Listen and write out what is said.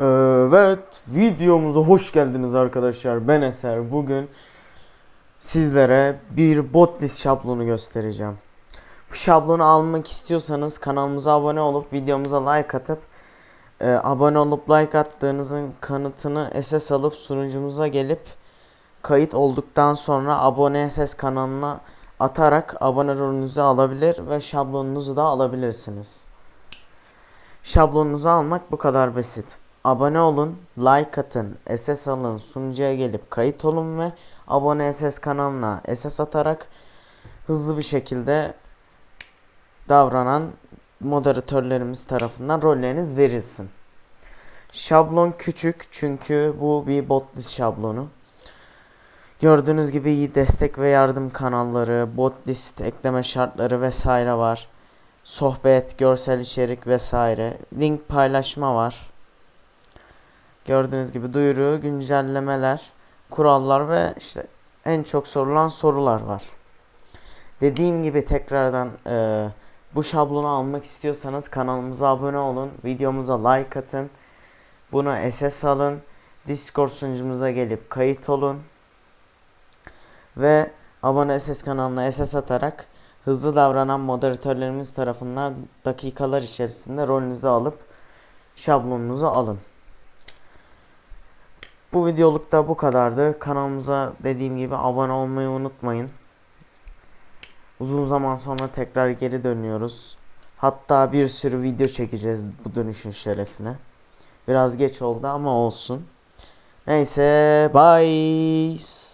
Evet, videomuza hoş geldiniz arkadaşlar. Ben Eser. Bugün sizlere bir botlist şablonu göstereceğim. Bu şablonu almak istiyorsanız kanalımıza abone olup videomuza like atıp e, abone olup like attığınızın kanıtını SS alıp sunucumuza gelip kayıt olduktan sonra abone SS kanalına atarak abone rolünüzü alabilir ve şablonunuzu da alabilirsiniz. Şablonunuzu almak bu kadar basit. Abone olun, like atın, SS alın, sunucuya gelip kayıt olun ve abone SS kanalına SS atarak hızlı bir şekilde davranan moderatörlerimiz tarafından rolleriniz verilsin. Şablon küçük çünkü bu bir botlist şablonu. Gördüğünüz gibi iyi destek ve yardım kanalları, botlist ekleme şartları vesaire var. Sohbet, görsel içerik vesaire. Link paylaşma var. Gördüğünüz gibi duyuru, güncellemeler, kurallar ve işte en çok sorulan sorular var. Dediğim gibi tekrardan eee, bu şablonu almak istiyorsanız kanalımıza abone olun, videomuza like atın, buna SS alın, Discord sunucumuza gelip kayıt olun ve abone SS kanalına SS atarak hızlı davranan moderatörlerimiz tarafından dakikalar içerisinde rolünüzü alıp şablonunuzu alın. Bu videoluk da bu kadardı. Kanalımıza dediğim gibi abone olmayı unutmayın. Uzun zaman sonra tekrar geri dönüyoruz. Hatta bir sürü video çekeceğiz bu dönüşün şerefine. Biraz geç oldu ama olsun. Neyse, bye.